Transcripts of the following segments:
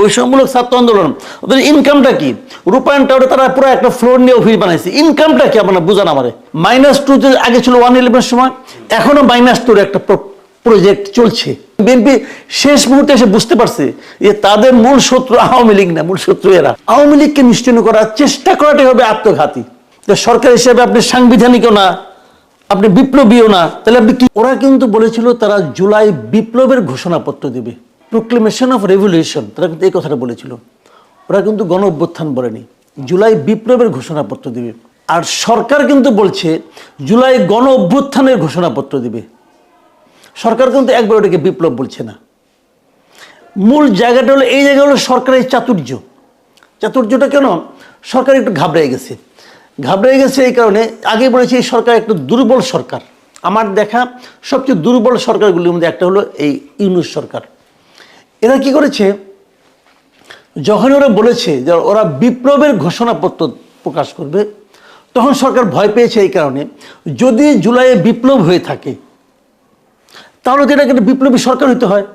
বৈষম্যমূলক ছাত্র আন্দোলন। ওদের ইনকামটা কি? রূপায়ণ টাওয়ারে তারা পুরো একটা ফ্লোর নিয়ে অফিস বানাইছে। ইনকামটা কি আপনারা বুঝান আমারে? মাইনাস টু যে আগে ছিল ওয়ান ইলেভেন সময়, এখনও মাইনাস টুর একটা প্রজেক্ট চলছে। বিএনপি শেষ মুহূর্তে এসে বুঝতে পারছে যে তাদের মূল শত্রু আওয়ামী লীগ না, মূল শত্রু এরা। আওয়ামী লীগকে নিশ্চিন্ন করার চেষ্টা করাটাই হবে আত্মঘাতী। তো সরকার হিসেবে আপনি সাংবিধানিকও না, আপনি বিপ্লবীও না, তাহলে আপনি কি ওরা কিন্তু বলেছিল তারা জুলাই বিপ্লবের ঘোষণাপত্র দেবে। প্রোক্লেমেশন অফ রেভলিউশন তারা কিন্তু এই কথাটা বলেছিল। ওরা কিন্তু গণ অভ্যুত্থান বলেনি। জুলাই বিপ্লবের ঘোষণাপত্র দিবে। আর সরকার কিন্তু বলছে, জুলাই গণ অভ্যুত্থানের ঘোষণাপত্র দিবে। সরকার কিন্তু একবার ওটাকে বিপ্লব বলছে না। মূল জায়গাটা হলো, এই জায়গা হলো সরকারের চাতুর্য। চাতুর্যটা কেন? সরকার একটু ঘাবড়ে গেছে। ঘাবড়ে গেছে এই কারণে আগে বলেছি এই সরকার একটু দুর্বল সরকার। আমার দেখা সবচেয়ে দুর্বল সরকারগুলির মধ্যে একটা হলো এই ইউনুস সরকার। এরা কি করেছে? যখন ওরা বলেছে যে ওরা বিপ্লবের ঘোষণাপত্র প্রকাশ করবে, তখন সরকার ভয় পেয়েছে এই কারণে। যদি জুলাইয়ে বিপ্লব হয়ে থাকে, তাহলে তো একটা বিপ্লবী সরকার হইতে হয়।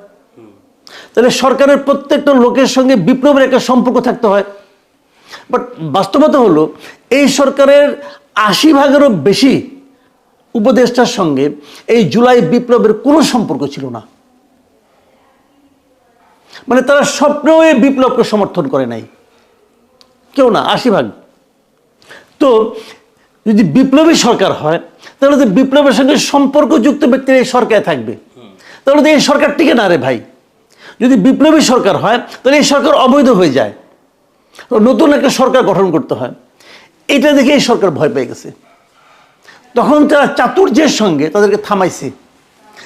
তাহলে সরকারের প্রত্যেকটা লোকের সঙ্গে বিপ্লবের একটা সম্পর্ক থাকতে হয়। বাট বাস্তবতা হলো, এই সরকারের আশি ভাগেরও বেশি উপদেষ্টার সঙ্গে এই জুলাই বিপ্লবের কোনো সম্পর্ক ছিল না। মানে তারা স্বপ্নেও এই বিপ্লবকে সমর্থন করে নাই। কেউ না, আশি ভাগ। তো যদি বিপ্লবী সরকার হয়, তাহলে তো বিপ্লবের সঙ্গে সম্পর্কযুক্ত ব্যক্তিরা এই সরকারে থাকবে। তাহলে তো এই সরকার টিকে না রে ভাই। যদি বিপ্লবী সরকার হয়, তাহলে এই সরকার অবৈধ হয়ে যায়। নতুন একটা সরকার গঠন করতে হয়। এটা দেখে এই সরকার ভয় পেয়ে গেছে। তখন তারা চাতুর্যের সঙ্গে তাদেরকে থামাইছে।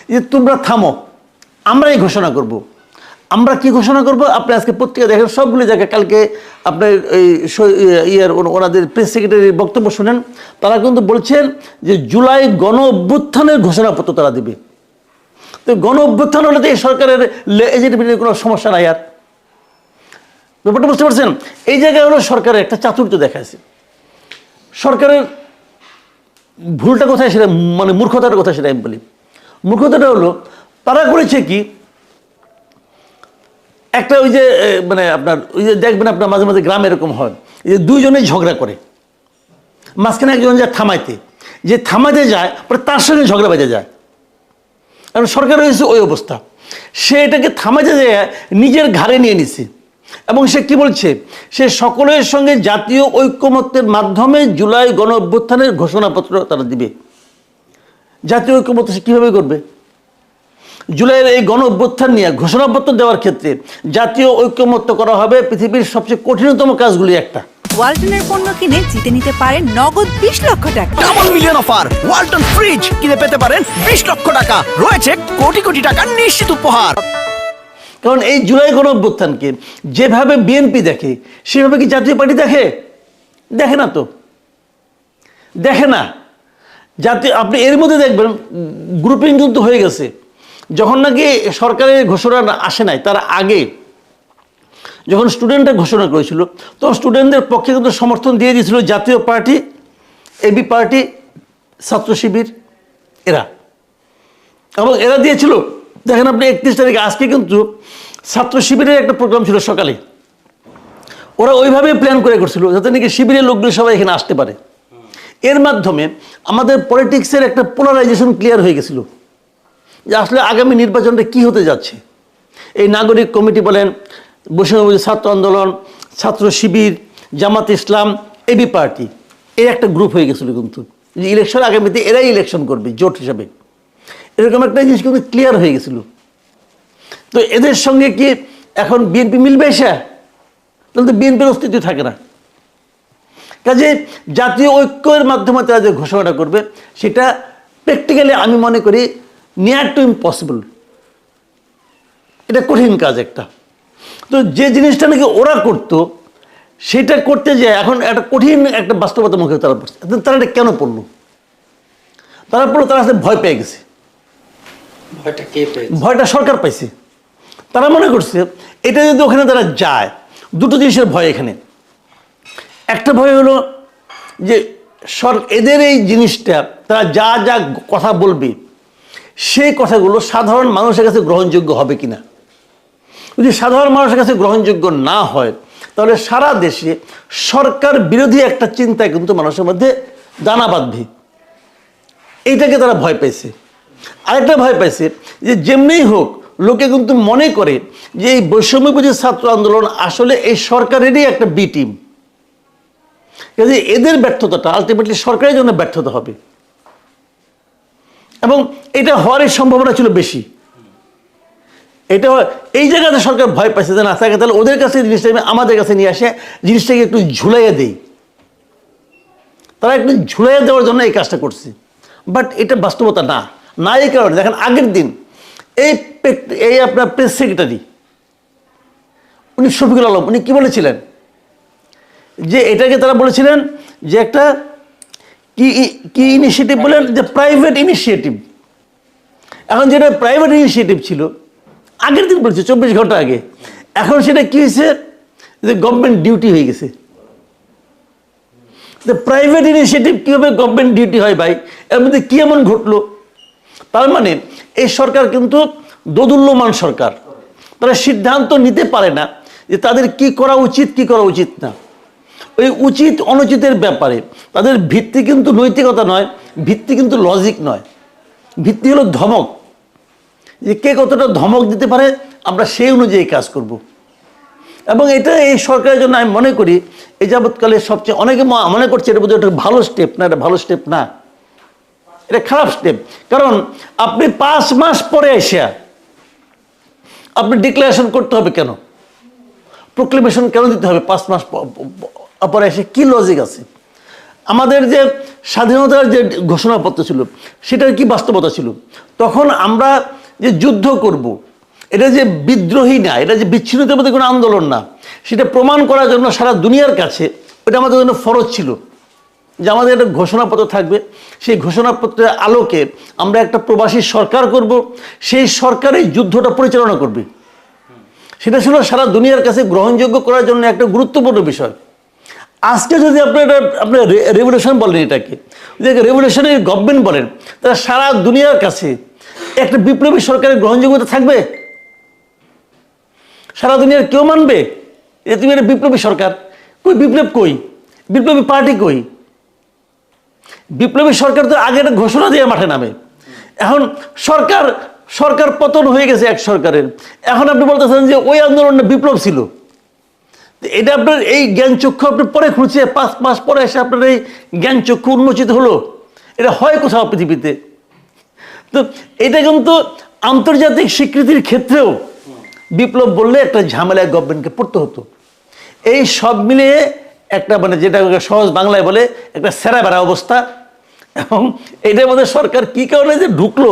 যে তোমরা থামো, আমরাই ঘোষণা করব। আমরা কি ঘোষণা করব? আপনি আজকে পত্রিকা দেখেন, সবগুলো জায়গায় কালকে আপনার এই ইয়ের ওনাদের প্রেস সেক্রেটারির বক্তব্য শুনেন, তারা কিন্তু বলছেন যে জুলাই গণ অভ্যুত্থানের ঘোষণাপত্র তারা দেবে। তো গণ অভ্যুত্থান হলে তো এই সরকারের এজেন্ট কোনো সমস্যা নাই আর। ব্যাপারটা বুঝতে পারছেন? এই জায়গায় হলো সরকারের একটা চাতুর্য দেখাচ্ছে সরকারের ভুলটা কোথায় সেটা মানে মূর্খতার কথা সেটা আমি বলি। মূর্খতাটা হলো, তারা করেছে কি একটা ওই যে মানে আপনার, ওই যে দেখবেন আপনার মাঝে মাঝে গ্রাম এরকম হয়, যে দুইজনে ঝগড়া করে। মাঝখানে একজন যায় থামাইতে। যে থামাইতে যায়, পরে তার সঙ্গে ঝগড়া বেজে যায়। কারণ সরকার হয়েছে ওই অবস্থা। সে এটাকে থামাইতে যায় নিজের ঘাড়ে নিয়ে নিছে। এবং সে কি বলছে? সে সকলের সঙ্গে জাতীয় ঐক্যমত্যের মাধ্যমে জুলাই গণ অভ্যুত্থানের ঘোষণাপত্র তারা দিবে। জাতীয় ঐক্যমত্য সে কীভাবে করবে? জুলাইয়ের এই গণ অভ্যুত্থান নিয়ে ঘোষণাপত্র দেওয়ার ক্ষেত্রে জাতীয় ঐক্যমত্য করা হবে পৃথিবীর সবচেয়ে কঠিনতম কাজগুলি একটা। ওয়ালটনের পণ্য কিনে জিতে নিতে পারেন নগদ বিশ লক্ষ টাকা। Double million offer Walton fridge কিনে পেতে পারেন বিশ লক্ষ টাকা। রয়েছে কোটি কোটি টাকার নিশ্চিত উপহার। কারণ এই জুলাই গণ অভ্যুত্থানকে যেভাবে বিএনপি দেখে সেভাবে কি জাতীয় পার্টি দেখে? দেখে না তো। দেখে না। জাতীয় আপনি এর মধ্যে দেখবেন গ্রুপিং কিন্তু হয়ে গেছে। যখন নাকি সরকারের ঘোষণা আসে নাই, তার আগে যখন স্টুডেন্টরা ঘোষণা করেছিল তখন স্টুডেন্টদের পক্ষে কিন্তু সমর্থন দিয়ে দিয়েছিল জাতীয় পার্টি এবি পার্টি, ছাত্র শিবির, এরা। এবং এরা দিয়েছিল, দেখেন আপনি একত্রিশ তারিখে, আজকে কিন্তু ছাত্র শিবিরের একটা প্রোগ্রাম ছিল সকালে। ওরা ওইভাবে প্ল্যান করে করছিল, যাতে নাকি শিবিরের লোকগুলো সবাই এখানে আসতে পারে। এর মাধ্যমে আমাদের পলিটিক্সের একটা পোলারাইজেশন ক্লিয়ার হয়ে গেছিল। যে আসলে আগামী নির্বাচনটা কি হতে যাচ্ছে? এই নাগরিক কমিটি বলেন বৈষম্য ছাত্র আন্দোলন, ছাত্র শিবির, জামাত ইসলাম, এবি পার্টি, এর একটা গ্রুপ হয়ে গেছিল কিন্তু। যে ইলেকশন আগামীতে এরাই ইলেকশন করবে, জোট হিসাবে। এরকম একটা জিনিস কিন্তু ক্লিয়ার হয়ে গেছিল। তো এদের সঙ্গে কি এখন বিএনপি মিলবে এসে? তাহলে তো বিএনপির অস্তিত্ব থাকে না। কাজে জাতীয় ঐক্যের মাধ্যমে তারা যে ঘোষণাটা করবে, সেটা প্র্যাকটিক্যালি আমি মনে করি নিয়ার টু ইম্পসিবল এটা কঠিন কাজ একটা। তো যে জিনিসটা নাকি ওরা করতো সেটা করতে যে এখন একটা কঠিন একটা বাস্তবতার মুখে তারা পড়ছে। তারা এটা কেন পড়ল? তারা পড়ল তারা ভয় পেয়ে গেছে। ভয়টা কে ভয়টা সরকার পাইছে। তারা মনে করছে এটা যদি ওখানে তারা যায় দুটো জিনিসের ভয় এখানে। একটা ভয় হলো যে সর এদের এই জিনিসটা তারা যা যা কথা বলবে সেই কথাগুলো সাধারণ মানুষের কাছে গ্রহণযোগ্য হবে কিনা? যদি সাধারণ মানুষের কাছে গ্রহণযোগ্য না হয়, তাহলে সারা দেশে সরকার বিরোধী একটা চিন্তা কিন্তু মানুষের মধ্যে দানা বাঁধবে। এইটাকে তারা ভয় পেয়েছে আরেকটা ভয় পাইছে যে যেমনিই হোক, লোকে কিন্তু মনে করে যে এই বৈষম্যবিরোধী ছাত্র আন্দোলন আসলে এই সরকারেরই একটা বি টিম কাজে এদের ব্যর্থতাটা আলটিমেটলি সরকারের জন্য ব্যর্থতা হবে। এবং এটা হওয়ারই সম্ভাবনা ছিল বেশি। এটা এই জায়গাতে সরকার ভয় পাইছে যে না থাকে তাহলে ওদের কাছে জিনিসটা আমি আমাদের কাছে নিয়ে আসে, জিনিসটাকে একটু ঝুলাইয়া দেই। তারা একটু ঝুলাইয়া দেওয়ার জন্য এই কাজটা করছে। বাট এটা বাস্তবতা না। না এই কারণে। দেখেন, আগের দিন এই এই আপনার প্রেস সেক্রেটারি, উনি শফিকুল আলম, উনি কী বলেছিলেন? যে এটাকে তারা বলেছিলেন যে একটা কি কি ইনিশিয়েটিভ বলেন? যে প্রাইভেট ইনিশিয়েটিভ এখন যেটা প্রাইভেট ইনিশিয়েটিভ ছিল, আগের দিন বলছে, চব্বিশ ঘণ্টা আগে। এখন সেটা কি হয়েছে? যে গভর্নমেন্ট ডিউটি হয়ে গেছে। প্রাইভেট ইনিশিয়েটিভ কীভাবে গভর্নমেন্ট ডিউটি হয় ভাই? এর মধ্যে কী এমন ঘটলো? তার মানে এই সরকার কিন্তু দোদুল্যমান সরকার। তারা সিদ্ধান্ত নিতে পারে না যে তাদের কি করা উচিত, কি করা উচিত না। ওই উচিত, অনুচিতের ব্যাপারে। তাদের ভিত্তি কিন্তু নৈতিকতা নয়, ভিত্তি কিন্তু লজিক নয়। ভিত্তি হলো ধমক। যে কে কতটা ধমক দিতে পারে, আমরা সেই অনুযায়ী কাজ করব। এবং এটা এই সরকারের জন্য আমি মনে করি এই যাবৎকালে সবচেয়ে অনেকে মনে করছে এটা বোধহয় একটা ভালো স্টেপ না, এটা ভালো স্টেপ না। এটা খারাপ স্টেপ কারণ আপনি পাঁচ মাস পরে এসে আপনি ডিক্লারেশন করতে হবে কেন? প্রোক্লেমেশন কেন দিতে হবে পাঁচ মাস এসে কি লজিক আছে? আমাদের যে স্বাধীনতার যে ঘোষণাপত্র ছিল, সেটার কি বাস্তবতা ছিল? তখন আমরা যে যুদ্ধ করব। এটা যে বিদ্রোহী না, এটা যে বিচ্ছিন্নতার মধ্যে কোনো আন্দোলন না, সেটা প্রমাণ করার জন্য সারা দুনিয়ার কাছে ওটা আমাদের জন্য ফরজ ছিল। যে আমাদের একটা ঘোষণাপত্র থাকবে, সেই ঘোষণাপত্রের আলোকে আমরা একটা প্রবাসী সরকার করব, সেই সরকার এই যুদ্ধটা পরিচালনা করবে। সেটা ছিল সারা দুনিয়ার কাছে গ্রহণযোগ্য করার জন্য একটা গুরুত্বপূর্ণ বিষয়। আজকে যদি আপনি এটা আপনি রেভলিউশন বলেন এটাকে, যদি রেভলিউশনের গভর্নমেন্ট বলেন, তাহলে সারা দুনিয়ার কাছে একটা বিপ্লবী সরকারের গ্রহণযোগ্যতা থাকবে? সারা দুনিয়ার কেউ মানবে যে তুমি একটা বিপ্লবী সরকার? কই বিপ্লব কই? বিপ্লবী পার্টি কই? বিপ্লবী সরকার তো আগে একটা ঘোষণা দিয়ে মাঠে নামে। এখন সরকার সরকার পতন হয়ে গেছে এক সরকারের। এখন আপনি বলতেছেন যে ওই আন্দোলনে বিপ্লব ছিল। এটা আপনার এই জ্ঞান চক্ষু আপনি পরে খুঁজছে পাঁচ মাস পরে এসে আপনার এই জ্ঞান চক্ষু উন্মোচিত হলো। এটা হয় কোথাও পৃথিবীতে? তো এটা কিন্তু আন্তর্জাতিক স্বীকৃতির ক্ষেত্রেও বিপ্লব বললে একটা ঝামেলায় গভর্নমেন্টকে পড়তে হতো। এই সব মিলিয়ে একটা মানে যেটা সহজ বাংলায় বলে, একটা সেরা বেড়া অবস্থা। এবং এটার মধ্যে সরকার কি কারণে যে ঢুকলো,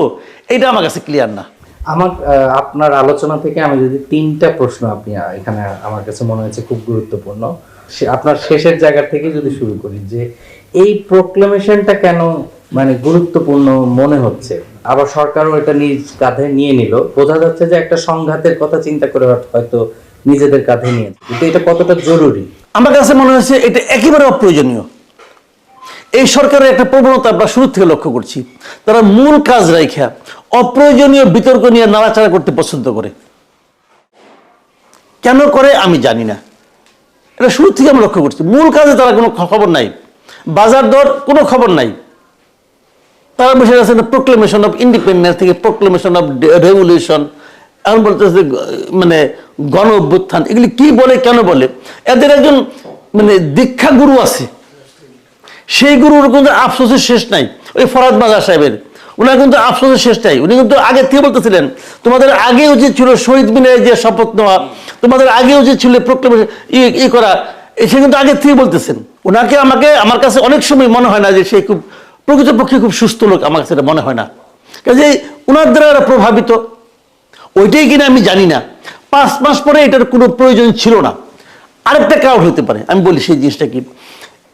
এটা আমার কাছে ক্লিয়ার না। আমার আপনার আলোচনা থেকে আমি যদি তিনটা প্রশ্ন আপনি এখানে আমার কাছে মনে হয়েছে খুব গুরুত্বপূর্ণ আপনার শেষের জায়গা থেকে যদি শুরু করি, যে এই প্রোক্লেমেশনটা কেন মানে গুরুত্বপূর্ণ মনে হচ্ছে? আবার সরকারও এটা নিজ কাঁধে নিয়ে নিল। বোঝা যাচ্ছে যে একটা সংঘাতের কথা চিন্তা করে হয়তো নিজেদের কাঁধে নিয়ে কিন্তু এটা কতটা জরুরি? আমার কাছে মনে হয়েছে এটা একেবারে অপ্রয়োজনীয়। এই সরকারের একটা প্রবণতা আমরা শুরু থেকে লক্ষ্য করছি। তারা মূল কাজ রাইখা অপ্রয়োজনীয় বিতর্ক নিয়ে নাড়াচাড়া করতে পছন্দ করে। কেন করে আমি জানি না। এটা শুরু থেকে আমি লক্ষ্য করছি। মূল কাজে তারা কোনো খবর নাই। বাজার দর কোনো খবর নাই। তারা বসে আছে প্রোক্লেমেশন অফ ইন্ডিপেন্ডেন্স থেকে প্রোক্লেমেশন অফ রেভলিউশন এখন বলতেছে মানে গণ অভ্যুত্থান। এগুলি কি বলে, কেন বলে? এদের একজন মানে দীক্ষা গুরু আছে। সেই গুরুর কিন্তু আফসোসের শেষ নাই। ওই ফরাদ বাজার সাহেবের। ওনার কিন্তু আফসোসের শেষ নাই। উনি কিন্তু আগে থেকে বলতেছিলেন, তোমাদের আগে উচিত ছিল শহীদ মিনারে যে শপথ নেওয়া, তোমাদের আগে উচিত ছিল প্রোক্লেমেশন ই করা। সে কিন্তু আগে থেকে বলতেছেন। ওনাকে আমাকে, আমার কাছে অনেক সময় মনে হয় না যে সে খুব প্রকৃতপক্ষে খুব সুস্থ লোক আমার কাছে মনে হয় না। কাজে ওনার দ্বারা প্রভাবিত। ওইটাই কিনা আমি জানি না। পাঁচ মাস পরে এটার কোনো প্রয়োজন ছিল না। আরেকটা কারণ হতে পারে, আমি বলি সেই জিনিসটা কি।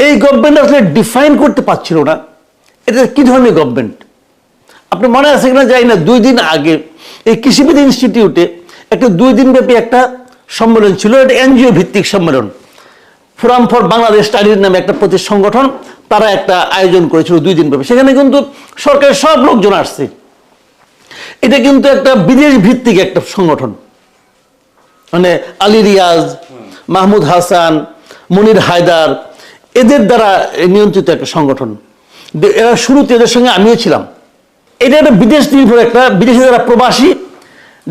এই গভর্নমেন্ট আসলে ডিফাইন করতে পারছিল না। এটা কি ধরনের গভর্নমেন্ট আপনি মনে আছে কিনা যাই না, দুই দিন আগে এই কৃষিবিদ ইনস্টিটিউটে একটা দুই দিন ব্যাপী একটা সম্মেলন ছিল, এটা এনজিও ভিত্তিক সম্মেলন। ফোরাম ফর বাংলাদেশ স্টাডির নামে একটা প্রতি সংগঠন, তারা একটা আয়োজন করেছিল দুই দিন ব্যাপী। সেখানে কিন্তু সরকারের সব লোকজন আসছে। এটা কিন্তু একটা বিদেশ ভিত্তিক একটা সংগঠন। মানে আলী রিয়াজ, মাহমুদ হাসান, মনির হায়দার, এদের দ্বারা নিয়ন্ত্রিত একটা সংগঠন। এরা শুরুতে এদের সঙ্গে আমিও ছিলাম। এটা একটা বিদেশ নির্ভর একটা, বিদেশে যারা প্রবাসী,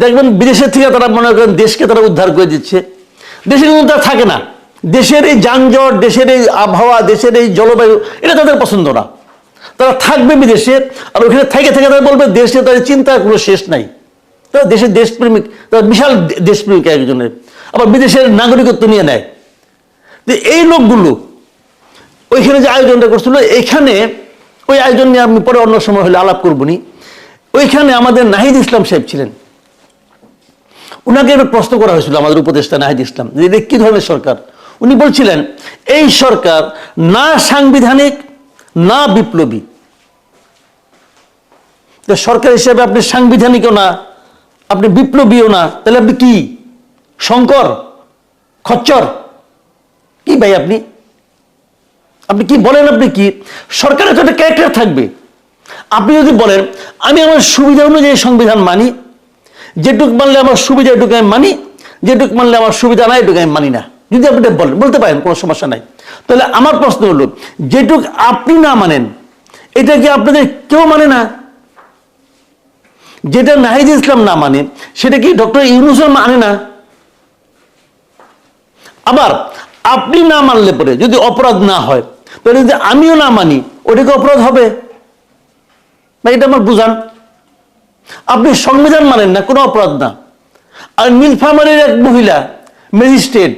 দেখবেন বিদেশের থেকে তারা মনে করেন দেশকে তারা উদ্ধার করে দিচ্ছে। দেশের কিন্তু তারা থাকে না। দেশের এই যানজট, দেশের এই আবহাওয়া, দেশের এই জলবায়ু, এটা তাদের পছন্দ না। তারা থাকবে বিদেশে, আর ওখানে থেকে থেকে তারা বলবে, দেশে তাদের চিন্তার কোনো শেষ নাই। তারা দেশের দেশপ্রেমিক, তারা বিশাল দেশপ্রেমিক একজনের। আবার বিদেশের নাগরিকত্ব নিয়ে নেয়। তো এই লোকগুলো, ওইখানে যে আয়োজনটা করছিল, এখানে ওই আয়োজন নিয়ে আমি পরে অন্য সময় হলে আলাপ করবনি ওইখানে আমাদের নাহিদ ইসলাম সাহেব ছিলেন। একটা প্রশ্ন করা হয়েছিল আমাদের উপদেষ্টা নাহিদ ইসলাম, যে কি ধরনের সরকার? উনি বলছিলেন, এই সরকার না সাংবিধানিক, না বিপ্লবী। সরকার হিসেবে আপনি সাংবিধানিকও না, আপনি বিপ্লবীও না, তাহলে আপনি কি? শঙ্কর? খচ্চর? কি ভাই আপনি? আপনি কি বলেন আপনি কি? সরকারের তো একটা ক্যারেক্টার থাকবে? আপনি যদি বলেন, আমি আমার সুবিধা অনুযায়ী সংবিধান মানি, যেটুক মানলে আমার সুবিধা এটুকু আমি মানি, যেটুক মানলে আমার সুবিধা নাই এটুকু আমি মানি না। যদি আপনি বলেন, বলতে পারেন, কোনো সমস্যা নাই। তাহলে আমার প্রশ্ন হলো, যেটুক আপনি না মানেন, এটা কি আপনাদের কেউ মানে না? যেটা নাহিদ ইসলাম না মানে সেটা কি ডক্টর ইউনুসের মানে না? আবার, আপনি না মানলে পরে যদি অপরাধ না হয় তাহলে যদি আমিও না মানি, ওটাকে অপরাধ হবে? বা এটা আমার বুঝান। আপনি সংবিধান মানেন না, কোনো অপরাধ না। আর নীলফামারীর এক মহিলা, ম্যাজিস্ট্রেট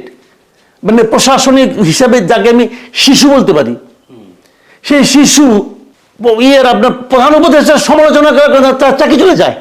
মানে প্রশাসনিক হিসাবে যাকে আমি শিশু বলতে পারি, সেই শিশু, ইয়ের আপনার প্রধান উপদেষ্টার সমালোচনা করার কারণে তার চাকরি চলে যায়।